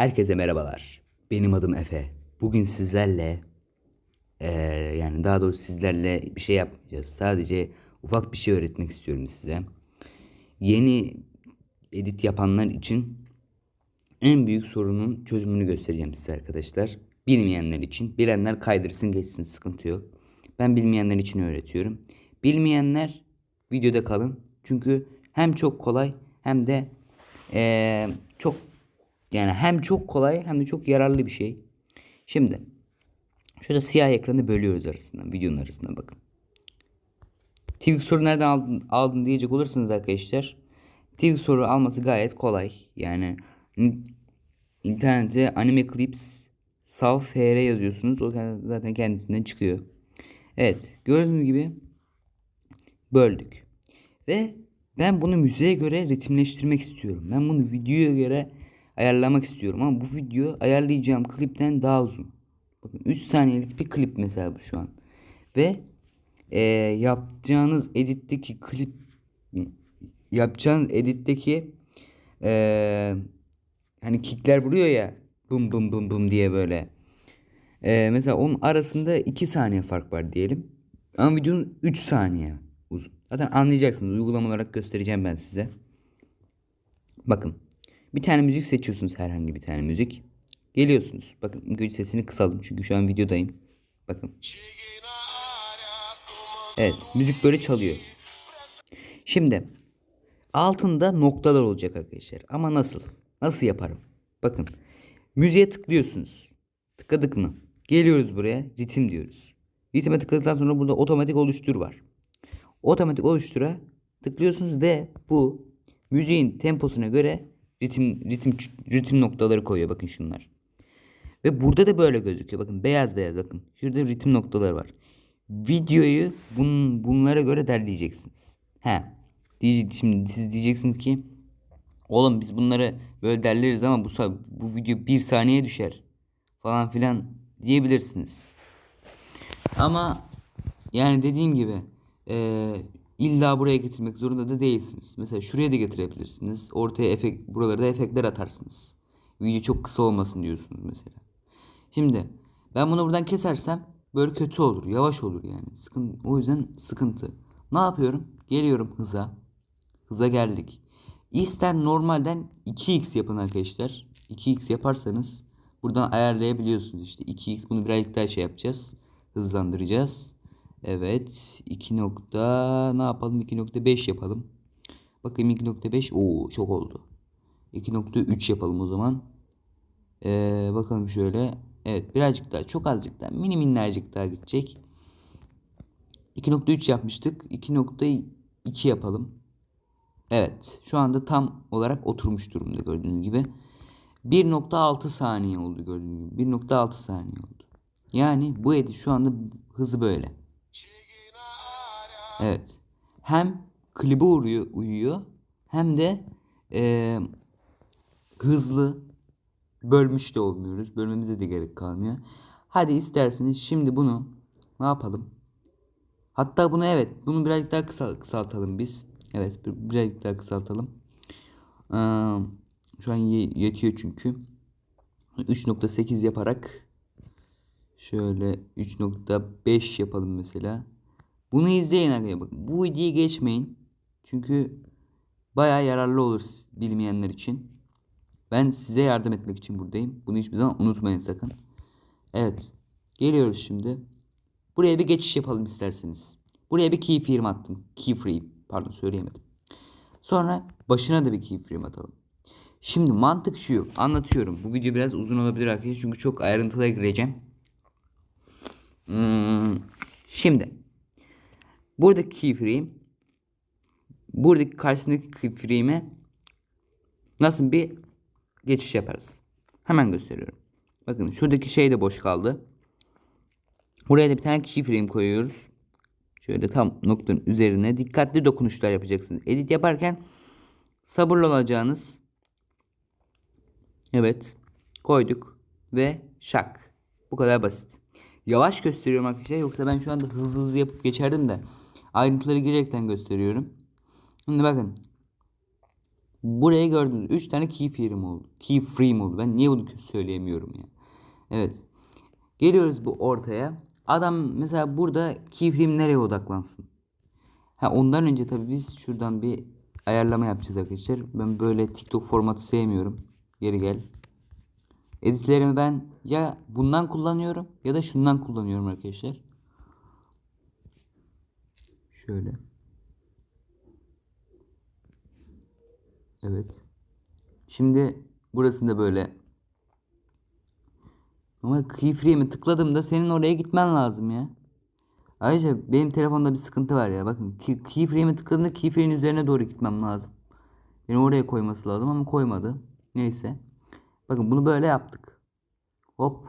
Herkese merhabalar. Benim adım Efe. Bugün sizlerle eee, yani daha doğrusu sizlerle bir şey yapmayacağız. Sadece ufak bir şey öğretmek istiyorum size. Yeni edit yapanlar için en büyük sorunun çözümünü göstereceğim size arkadaşlar. Bilmeyenler için. Bilenler kaydırsın geçsin sıkıntı yok. Ben bilmeyenler için öğretiyorum. Bilmeyenler videoda kalın. Çünkü hem çok kolay hem de eee, çok yani hem çok kolay hem de çok yararlı bir şey. Şimdi şöyle siyah ekranı bölüyoruz arasından. Videonun arasından bakın. Twig soru nereden aldın, aldın diyecek olursanız arkadaşlar. Twig soru alması gayet kolay. Yani in- internete anime clips sav fr yazıyorsunuz. O zaten kendisinden çıkıyor. Evet gördüğünüz gibi böldük. Ve ben bunu müziğe göre ritimleştirmek istiyorum. Ben bunu videoya göre ayarlamak istiyorum. Ama bu video ayarlayacağım klipten daha uzun. Bakın 3 saniyelik bir klip mesela bu şu an. Ve eee, yapacağınız editteki klip yapacağınız editteki eee hani kickler vuruyor ya bum bum bum bum diye böyle. Eee, mesela onun arasında 2 saniye fark var diyelim. Ama videonun 3 saniye uzun. Zaten anlayacaksınız. Uygulama olarak göstereceğim ben size. Bakın. Bir tane müzik seçiyorsunuz herhangi bir tane müzik. Geliyorsunuz. Bakın önce sesini kısalım çünkü şu an videodayım. Bakın. Evet müzik böyle çalıyor. Şimdi altında noktalar olacak arkadaşlar. Ama nasıl? Nasıl yaparım? Bakın. Müziğe tıklıyorsunuz. Tıkladık mı? Geliyoruz buraya. Ritim diyoruz. Ritme tıkladıktan sonra burada otomatik oluştur var. Otomatik oluştura tıklıyorsunuz ve bu müziğin temposuna göre ritim ritim ritim noktaları koyuyor bakın şunlar. Ve burada da böyle gözüküyor. Bakın beyaz beyaz bakın. Şurada ritim noktaları var. Videoyu bun, bunlara göre derleyeceksiniz. He. Diyecek, şimdi siz diyeceksiniz ki oğlum biz bunları böyle derleriz ama bu bu video bir saniye düşer falan filan diyebilirsiniz. Ama yani dediğim gibi eee, illa buraya getirmek zorunda da değilsiniz. Mesela şuraya da getirebilirsiniz. Ortaya efekt, buralara da efektler atarsınız. Video çok kısa olmasın diyorsunuz mesela. Şimdi ben bunu buradan kesersem böyle kötü olur. Yavaş olur yani. Sıkın, o yüzden sıkıntı. Ne yapıyorum? Geliyorum hıza. Hıza geldik. İster normalden 2x yapın arkadaşlar. 2x yaparsanız buradan ayarlayabiliyorsunuz işte 2x bunu birazcık daha şey yapacağız. Hızlandıracağız. Evet 2 nokta ne yapalım 2.5 yapalım. Bakayım 2.5 Oo çok oldu. 2.3 yapalım o zaman. Ee, bakalım şöyle. Evet birazcık daha çok azıcık daha mini minnacık daha gidecek. 2.3 yapmıştık. 2.2 yapalım. Evet şu anda tam olarak oturmuş durumda gördüğünüz gibi. 1.6 saniye oldu gördüğünüz gibi. 1.6 saniye oldu. Yani bu edit şu anda hızı böyle. Evet. Hem klibe uyuyor, uyuyor hem de eee, hızlı bölmüş de olmuyoruz. Bölmemize de gerek kalmıyor. Hadi isterseniz şimdi bunu ne yapalım? Hatta bunu evet bunu birazcık daha kısal, kısaltalım biz. Evet bir- birazcık daha kısaltalım. Ee, şu an ye- yetiyor çünkü. 3.8 yaparak şöyle 3.5 yapalım mesela. Bunu izleyin arkadaşlar. Bu videoyu geçmeyin. Çünkü bayağı yararlı olur bilmeyenler için. Ben size yardım etmek için buradayım. Bunu hiçbir zaman unutmayın sakın. Evet. Geliyoruz şimdi. Buraya bir geçiş yapalım isterseniz. Buraya bir keyframe attım. Keyframe. Pardon söyleyemedim. Sonra başına da bir keyframe atalım. Şimdi mantık şu. Anlatıyorum. Bu video biraz uzun olabilir arkadaşlar. Çünkü çok ayrıntıya gireceğim. Hmm, Şimdi. Buradaki keyframe buradaki karşısındaki keyframe'e nasıl bir geçiş yaparız? Hemen gösteriyorum. Bakın şuradaki şey de boş kaldı. Buraya da bir tane keyframe koyuyoruz. Şöyle tam noktanın üzerine dikkatli dokunuşlar yapacaksınız. Edit yaparken sabırlı olacağınız. Evet. Koyduk ve şak. Bu kadar basit. Yavaş gösteriyorum arkadaşlar. Yoksa ben şu anda hızlı hızlı yapıp geçerdim de. Ayrıntıları girerekten gösteriyorum. Şimdi bakın. Buraya gördünüz. 3 tane keyframe oldu. Keyframe oldu. Ben niye bunu söyleyemiyorum ya. Evet. Geliyoruz bu ortaya. Adam mesela burada keyframe nereye odaklansın? Ha ondan önce tabii biz şuradan bir ayarlama yapacağız arkadaşlar. Ben böyle TikTok formatı sevmiyorum. Geri gel. Editlerimi ben ya bundan kullanıyorum ya da şundan kullanıyorum arkadaşlar. Şöyle. Evet. Şimdi burasında böyle. Ama keyframe'i tıkladığımda senin oraya gitmen lazım ya. Ayrıca benim telefonda bir sıkıntı var ya. Bakın key- keyframe'i tıkladığımda keyframe'in üzerine doğru gitmem lazım. Beni oraya koyması lazım ama koymadı. Neyse. Bakın bunu böyle yaptık. Hop.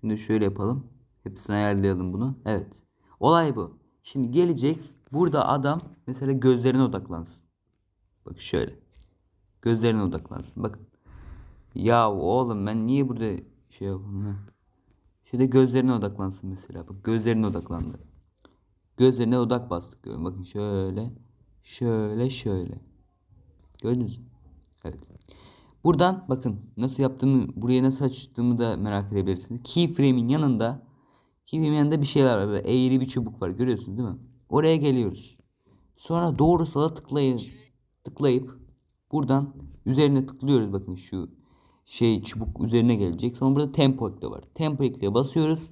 Şimdi şöyle yapalım. Hepsini ayarlayalım bunu. Evet. Olay bu. Şimdi gelecek. Burada adam mesela gözlerine odaklansın. Bak şöyle. Gözlerine odaklansın. Bakın. Ya oğlum ben niye burada şey yapayım? Şöyle gözlerine odaklansın mesela. Bak gözlerine odaklandı. Gözlerine odak bastık. Bakın şöyle. Şöyle şöyle. Gördünüz mü? Evet. Buradan bakın nasıl yaptığımı, buraya nasıl açtığımı da merak edebilirsiniz. Keyframe'in yanında keyframe'in yanında bir şeyler var. Böyle eğri bir çubuk var. Görüyorsunuz değil mi? Oraya geliyoruz. Sonra doğrusala tıklayın. Tıklayıp buradan üzerine tıklıyoruz. Bakın şu şey çubuk üzerine gelecek. Sonra burada tempo ekle var. Tempo ekleye basıyoruz.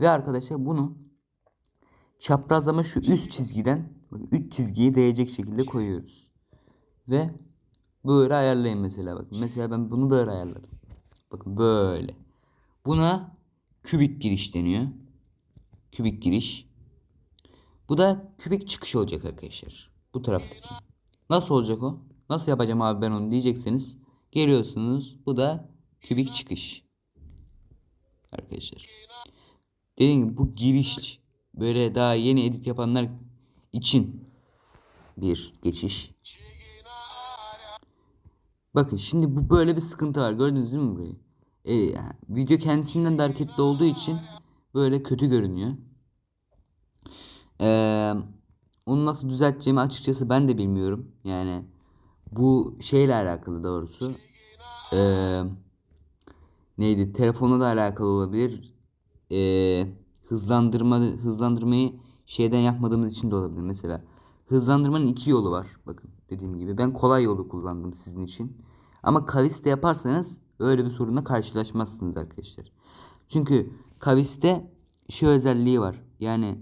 Ve arkadaşlar bunu çaprazlama şu üst çizgiden bakın, üst çizgiye değecek şekilde koyuyoruz. Ve böyle ayarlayın mesela bakın. Mesela ben bunu böyle ayarladım. Bakın böyle. Buna kübik giriş deniyor. Kübik giriş. Bu da kübik çıkış olacak arkadaşlar. Bu taraftaki. Nasıl olacak o? Nasıl yapacağım abi ben onu diyecekseniz. Geliyorsunuz. Bu da kübik çıkış. Arkadaşlar. Dediğim gibi bu giriş. Böyle daha yeni edit yapanlar için bir geçiş. Bakın şimdi bu böyle bir sıkıntı var. Gördünüz değil mi burayı? Ee, video kendisinden de hareketli olduğu için böyle kötü görünüyor. Ee, onu nasıl düzelteceğimi açıkçası ben de bilmiyorum. Yani bu şeyle alakalı doğrusu. Ee, neydi? Telefonla da alakalı olabilir. Ee, hızlandırma hızlandırmayı şeyden yapmadığımız için de olabilir. Mesela hızlandırmanın iki yolu var. Bakın dediğim gibi ben kolay yolu kullandım sizin için. Ama kavis'te yaparsanız öyle bir sorunla karşılaşmazsınız arkadaşlar. Çünkü kavis'te şu özelliği var. Yani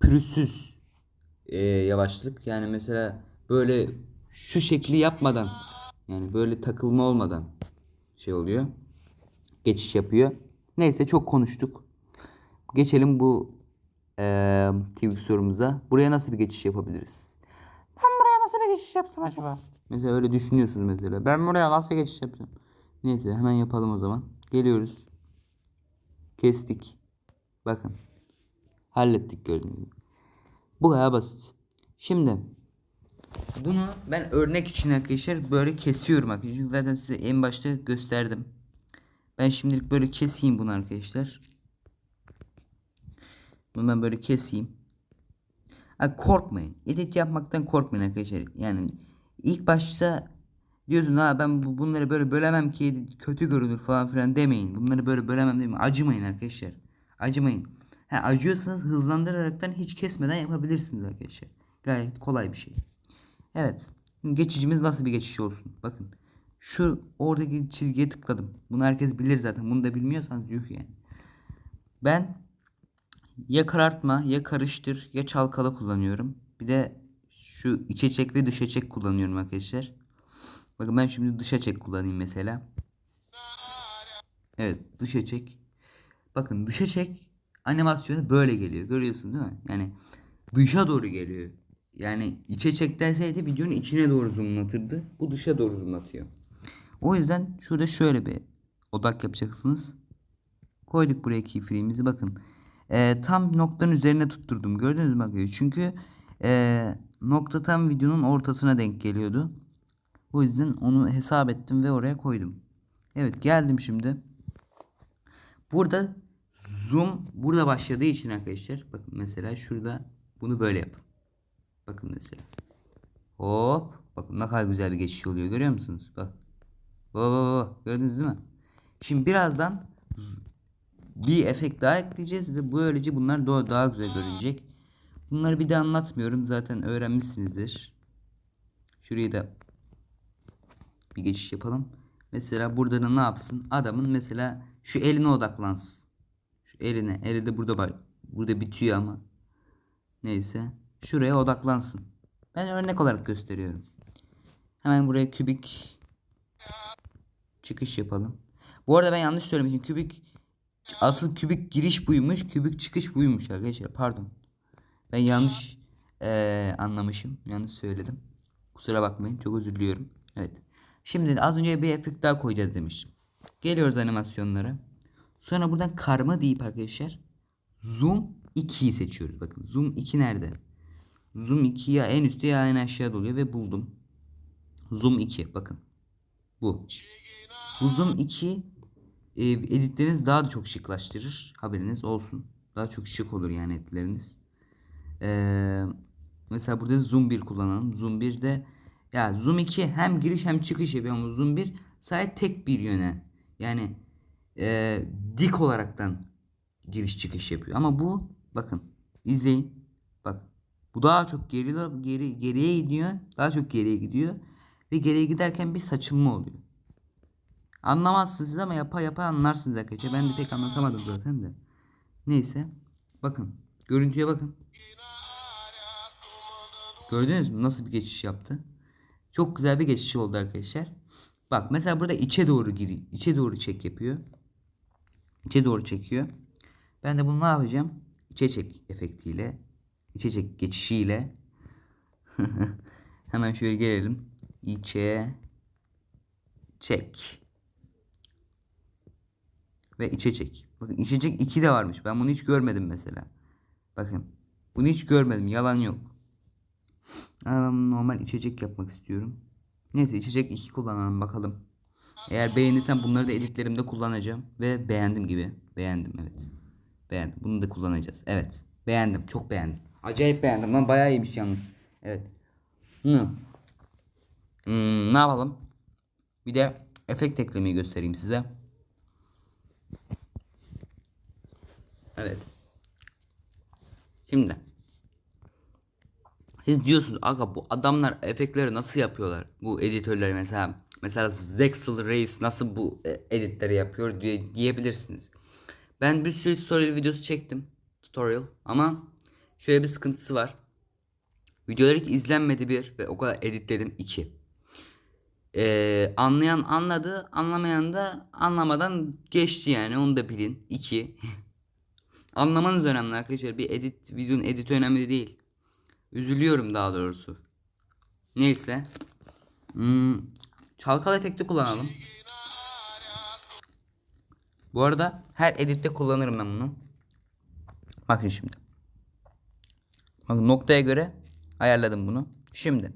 pürüzsüz e, yavaşlık. Yani mesela böyle şu şekli yapmadan yani böyle takılma olmadan şey oluyor. Geçiş yapıyor. Neyse çok konuştuk. Geçelim bu e, TV sorumuza. Buraya nasıl bir geçiş yapabiliriz? Ben buraya nasıl bir geçiş yapsam acaba? Mesela öyle düşünüyorsunuz mesela. Ben buraya nasıl geçiş yapacağım? Neyse hemen yapalım o zaman. Geliyoruz. Kestik. Bakın. Hallettik gördüğünüz gibi. Bu kadar basit. Şimdi bunu ben örnek için arkadaşlar böyle kesiyorum arkadaşlar. Çünkü zaten size en başta gösterdim. Ben şimdilik böyle keseyim bunu arkadaşlar. Bunu ben böyle keseyim. Korkmayın. Edit yapmaktan korkmayın arkadaşlar. Yani ilk başta diyorsun ha ben bu- bunları böyle bölemem ki kötü görünür falan filan demeyin. Bunları böyle bölemem demeyin. Acımayın arkadaşlar. Acımayın. Ha, acıyorsanız hızlandıraraktan hiç kesmeden yapabilirsiniz arkadaşlar. Gayet kolay bir şey. Evet. Şimdi geçicimiz nasıl bir geçiş olsun? Bakın. Şu oradaki çizgiye tıkladım. Bunu herkes bilir zaten. Bunu da bilmiyorsanız yuh yani. Ben ya karartma ya karıştır ya çalkala kullanıyorum. Bir de şu içe çek ve dışa çek kullanıyorum arkadaşlar. Bakın ben şimdi dışa çek kullanayım mesela. Evet dışa çek. Bakın dışa çek animasyonu böyle geliyor. Görüyorsun değil mi? Yani dışa doğru geliyor. Yani içe çek derseydi videonun içine doğru zoomlatırdı. Bu dışa doğru zoomlatıyor. O yüzden şurada şöyle bir odak yapacaksınız. Koyduk buraya keyframe'imizi bakın. Ee, tam noktanın üzerine tutturdum. Gördünüz mü? Çünkü ee, nokta tam videonun ortasına denk geliyordu. O yüzden onu hesap ettim ve oraya koydum. Evet geldim şimdi. Burada zoom burada başladığı için arkadaşlar bakın mesela şurada bunu böyle yapın. Bakın mesela. Hop Bak ne kadar güzel bir geçiş oluyor görüyor musunuz? Bak. Bak. Gördünüz değil mi? Şimdi birazdan bir efekt daha ekleyeceğiz ve böylece bunlar daha, daha güzel görünecek. Bunları bir de anlatmıyorum. Zaten öğrenmişsinizdir. Şurayı da bir geçiş yapalım. Mesela burada da ne yapsın? Adamın mesela şu eline odaklansın. Şu eline. Eli de burada bak. Burada bitiyor ama. Neyse. Şuraya odaklansın. Ben örnek olarak gösteriyorum. Hemen buraya kübik çıkış yapalım. Bu arada ben yanlış söylemişim. Kübik asıl kübik giriş buymuş. Kübik çıkış buymuş arkadaşlar. Pardon. Ben yanlış eee, anlamışım. Yanlış söyledim. Kusura bakmayın. Çok özür diliyorum. Evet. Şimdi az önce bir efekt daha koyacağız demiştim. Geliyoruz animasyonlara. Sonra buradan karma deyip arkadaşlar zoom 2'yi seçiyoruz. Bakın zoom 2 nerede? Zoom 2 ya en üstte ya en aşağıda oluyor ve buldum. Zoom 2 bakın. Bu. Bu Zoom 2 e, editleriniz daha da çok şıklaştırır. Haberiniz olsun. Daha çok şık olur yani editleriniz. Ee, mesela burada Zoom 1 kullanalım. Zoom 1'de ya Zoom 2 hem giriş hem çıkış yapıyor ama Zoom 1 sadece tek bir yöne. Yani e, dik olaraktan giriş çıkış yapıyor. Ama bu bakın izleyin. Bak bu daha çok geri, geri geriye gidiyor. Daha çok geriye gidiyor. Ve geriye giderken bir saçılma oluyor. Anlamazsınız siz ama yapa yapa anlarsınız arkadaşlar. Ben de pek anlatamadım zaten de. Neyse. Bakın. Görüntüye bakın. Gördünüz mü nasıl bir geçiş yaptı? Çok güzel bir geçiş oldu arkadaşlar. Bak mesela burada içe doğru giriyor. içe doğru çek yapıyor. İçe doğru çekiyor. Ben de bunu ne yapacağım? İçe çek efektiyle. İçe çek geçişiyle. Hemen şöyle gelelim. İçe çek. Ve içecek. Bakın içecek 2 de varmış. Ben bunu hiç görmedim mesela. Bakın. Bunu hiç görmedim. Yalan yok. Normal içecek yapmak istiyorum. Neyse içecek 2 kullanalım bakalım. Eğer beğenirsem bunları da editlerimde kullanacağım. Ve beğendim gibi. Beğendim evet. Beğendim. Bunu da kullanacağız. Evet. Beğendim. Çok beğendim. Acayip beğendim lan. Bayağı iyiymiş yalnız. Evet. Hı. Hmm, ne yapalım? Bir de efekt eklemeyi göstereyim size. Evet. Şimdi. Siz diyorsunuz aga bu adamlar efektleri nasıl yapıyorlar? Bu editörler mesela mesela Zexel Reis nasıl bu e, editleri yapıyor diye diyebilirsiniz. Ben bir sürü tutorial videosu çektim. Tutorial ama şöyle bir sıkıntısı var. Videolar hiç izlenmedi bir ve o kadar editledim iki. Ee, anlayan anladı, anlamayan da anlamadan geçti yani onu da bilin. İki. Anlamanız önemli arkadaşlar. Bir edit, videonun editi önemli değil. Üzülüyorum daha doğrusu. Neyse. Hmm, çalkal efekti kullanalım. Bu arada her editte kullanırım ben bunu. Bakın şimdi. Bakın noktaya göre ayarladım bunu. Şimdi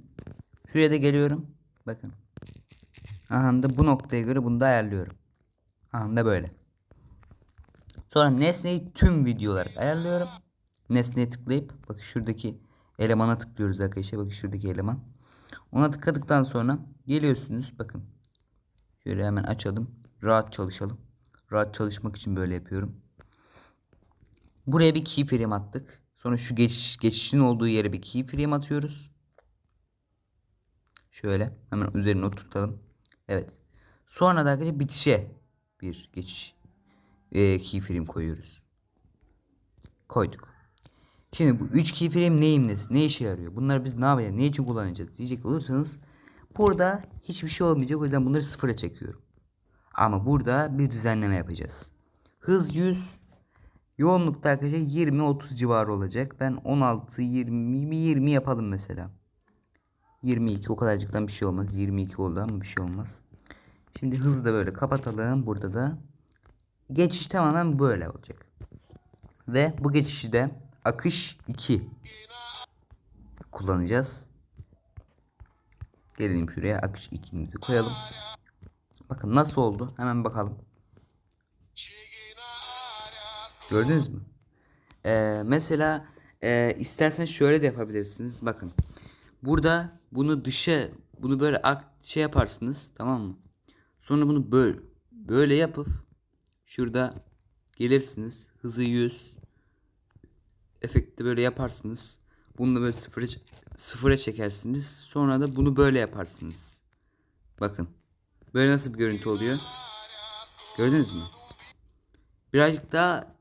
şuraya da geliyorum. Bakın. Aha da bu noktaya göre bunu da ayarlıyorum. Aha da böyle. Sonra nesneyi tüm video olarak ayarlıyorum. Nesneye tıklayıp bakın şuradaki elemana tıklıyoruz arkadaşlar. Bakın şuradaki eleman. Ona tıkladıktan sonra geliyorsunuz. Bakın. Şöyle hemen açalım. Rahat çalışalım. Rahat çalışmak için böyle yapıyorum. Buraya bir keyframe attık. Sonra şu geçiş, geçişin olduğu yere bir keyframe atıyoruz. Şöyle hemen üzerine oturtalım. Evet. Sonra da arkadaşlar bitişe bir geçiş e, keyframe koyuyoruz. Koyduk. Şimdi bu 3 keyframe neyim nesi? Ne işe yarıyor? Bunları biz ne yapacağız? Ne için kullanacağız? Diyecek olursanız burada hiçbir şey olmayacak. O yüzden bunları sıfıra çekiyorum. Ama burada bir düzenleme yapacağız. Hız 100. Yoğunlukta arkadaşlar 20-30 civarı olacak. Ben 16, 20, 20 yapalım mesela. 22 o kadarcıktan bir şey olmaz. 22 oldu ama bir şey olmaz. Şimdi hızı da böyle kapatalım. Burada da geçiş tamamen böyle olacak. Ve bu geçişi de akış 2 kullanacağız. Gelelim şuraya akış 2'mizi koyalım. Bakın nasıl oldu? Hemen bakalım. Gördünüz mü? Ee, mesela e, isterseniz şöyle de yapabilirsiniz. Bakın. Burada bunu dışa bunu böyle şey yaparsınız tamam mı? Sonra bunu böyle böyle yapıp şurada gelirsiniz hızı 100 efekti böyle yaparsınız. Bunu da böyle sıfıra, sıfıra çekersiniz. Sonra da bunu böyle yaparsınız. Bakın. Böyle nasıl bir görüntü oluyor? Gördünüz mü? Birazcık daha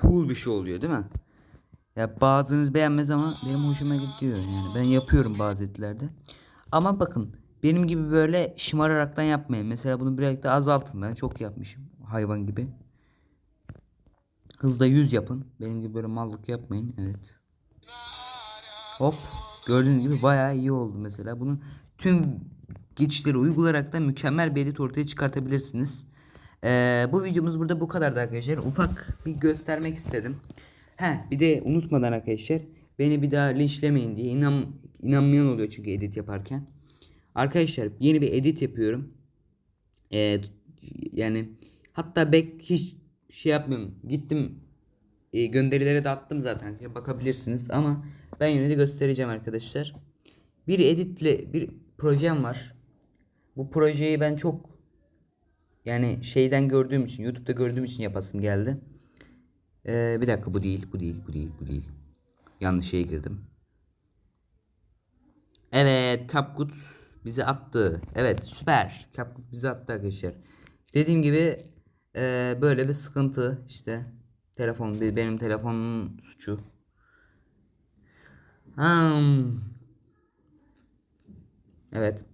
cool bir şey oluyor değil mi? Ya bazınız beğenmez ama benim hoşuma gidiyor yani. Ben yapıyorum bazı editlerde. Ama bakın benim gibi böyle şımararaktan yapmayın. Mesela bunu birazcık da azaltın. Ben çok yapmışım hayvan gibi. Hızda 100 yapın. Benim gibi böyle mallık yapmayın. Evet. Hop. Gördüğünüz gibi bayağı iyi oldu mesela. Bunu tüm geçişleri uygulayarak da mükemmel bir edit ortaya çıkartabilirsiniz. Ee, bu videomuz burada bu kadardı arkadaşlar. Ufak bir göstermek istedim. He bir de unutmadan arkadaşlar beni bir daha linçlemeyin diye inan, inanmayan oluyor çünkü edit yaparken. Arkadaşlar yeni bir edit yapıyorum. Ee, yani hatta bek hiç şey yapmıyorum. Gittim e, gönderilere de attım zaten. Ya Bakabilirsiniz ama ben yine de göstereceğim arkadaşlar. Bir editle bir projem var. Bu projeyi ben çok yani şeyden gördüğüm için YouTube'da gördüğüm için yapasım geldi. Ee, bir dakika bu değil bu değil bu değil bu değil. Yanlış şeye girdim. Evet CapCut bizi attı. Evet süper. CapCut bizi attı arkadaşlar. Dediğim gibi e, böyle bir sıkıntı işte. Telefon benim telefonun suçu. Hmm. Evet.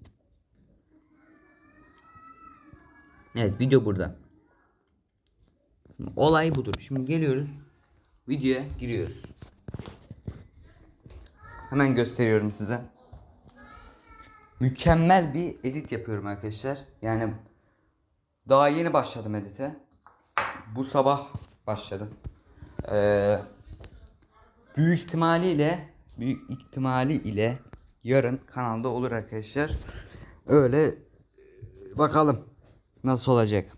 Evet video burada. Olay budur. Şimdi geliyoruz. Videoya giriyoruz. Hemen gösteriyorum size. Mükemmel bir edit yapıyorum arkadaşlar. Yani daha yeni başladım edite. Bu sabah başladım. Ee, büyük ihtimaliyle büyük ihtimali ile yarın kanalda olur arkadaşlar. Öyle e, bakalım nasıl olacak.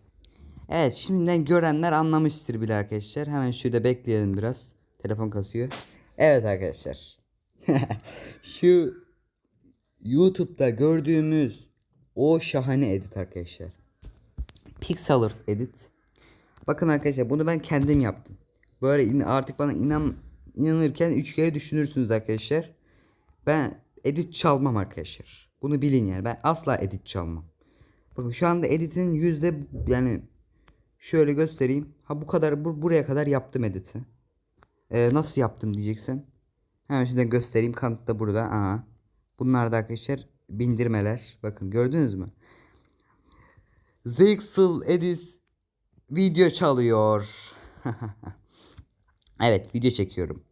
Evet şimdiden görenler anlamıştır bile arkadaşlar. Hemen şurada bekleyelim biraz. Telefon kasıyor. Evet arkadaşlar. Şu YouTube'da gördüğümüz o şahane edit arkadaşlar. Pixel edit. Bakın arkadaşlar bunu ben kendim yaptım. Böyle artık bana inan inanırken üç kere düşünürsünüz arkadaşlar. Ben edit çalmam arkadaşlar. Bunu bilin yani. Ben asla edit çalmam. Bakın şu anda editin yüzde yani şöyle göstereyim. Ha bu kadar bu, buraya kadar yaptım editi. Ee, nasıl yaptım diyeceksin. Hemen şimdi göstereyim. Kanıt da burada. Aha. Bunlar da arkadaşlar bindirmeler. Bakın gördünüz mü? Zixel Edis video çalıyor. evet video çekiyorum.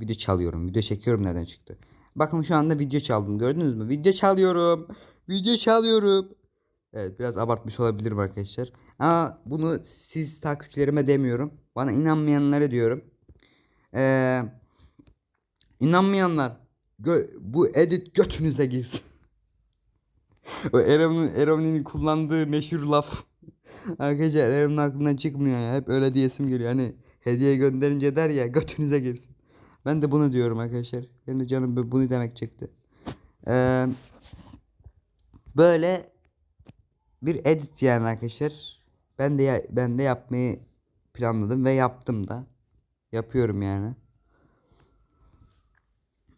Video çalıyorum. Video çekiyorum nereden çıktı? Bakın şu anda video çaldım. Gördünüz mü? Video çalıyorum. Video çalıyorum. Evet biraz abartmış olabilirim arkadaşlar. Ama bunu siz takipçilerime demiyorum. Bana inanmayanlara diyorum. Eee İnanmayanlar bu edit götünüze girsin. O Erem'in Erem'in kullandığı meşhur laf. Arkadaşlar Erem'in aklından çıkmıyor ya. Hep öyle diyesim geliyor. Hani hediye gönderince der ya götünüze girsin. Ben de bunu diyorum arkadaşlar. Benim de canım bu- bunu demek çıktı. Ee, böyle bir edit yani arkadaşlar. Ben de ben de yapmayı planladım ve yaptım da. Yapıyorum yani.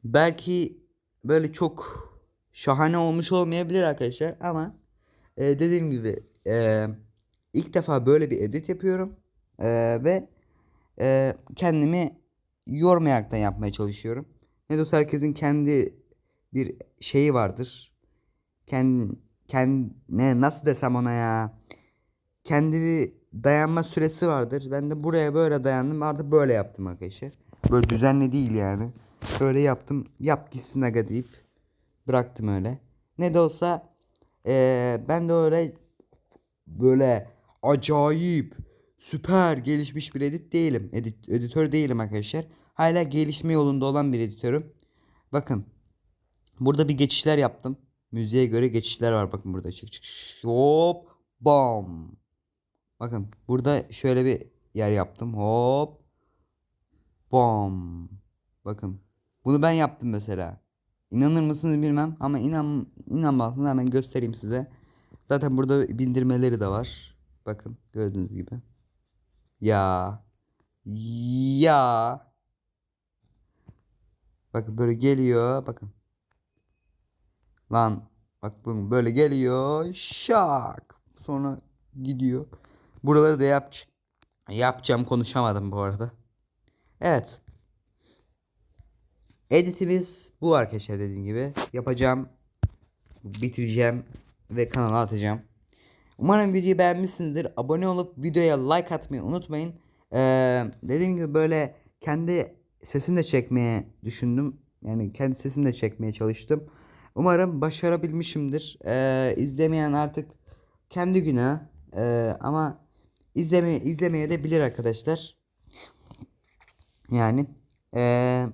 Belki böyle çok şahane olmuş olmayabilir arkadaşlar ama e, dediğim gibi e, ilk defa böyle bir edit yapıyorum E, ve e, kendimi yormayaraktan yapmaya çalışıyorum. Ne de olsa herkesin kendi bir şeyi vardır. Kendi, kendi ne nasıl desem ona ya. Kendi bir dayanma süresi vardır. Ben de buraya böyle dayandım. Artık böyle yaptım arkadaşlar. Böyle düzenli değil yani. Şöyle yaptım. Yap gitsin aga deyip bıraktım öyle. Ne de olsa eee, ben de öyle böyle acayip süper gelişmiş bir edit değilim. Edit, editör değilim arkadaşlar. Hala gelişme yolunda olan bir editörüm. Bakın. Burada bir geçişler yaptım. Müziğe göre geçişler var. Bakın burada. Çık çık. Hop. Bam. Bakın burada şöyle bir yer yaptım. Hop. Bam. Bakın. Bunu ben yaptım mesela. İnanır mısınız bilmem ama inan inanmazsınız hemen göstereyim size. Zaten burada bindirmeleri de var. Bakın gördüğünüz gibi. Ya. Ya. Bakın böyle geliyor. Bakın. Lan. Bak bakın böyle geliyor. Şak. Sonra gidiyor. Buraları da yap yapacağım. Konuşamadım bu arada. Evet. Editimiz bu arkadaşlar dediğim gibi. Yapacağım. Bitireceğim. Ve kanala atacağım. Umarım videoyu beğenmişsinizdir. Abone olup videoya like atmayı unutmayın. Ee, dediğim gibi böyle kendi sesimi de çekmeye düşündüm. Yani kendi sesimi de çekmeye çalıştım. Umarım başarabilmişimdir. Ee, izlemeyen artık kendi günah. Ee, ama izleme, izlemeye de bilir arkadaşlar. Yani ee,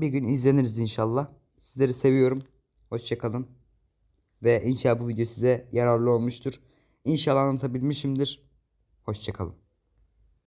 bir gün izleniriz inşallah. Sizleri seviyorum. Hoşçakalın. Ve inşallah bu video size yararlı olmuştur. İnşallah anlatabilmişimdir. Hoşçakalın.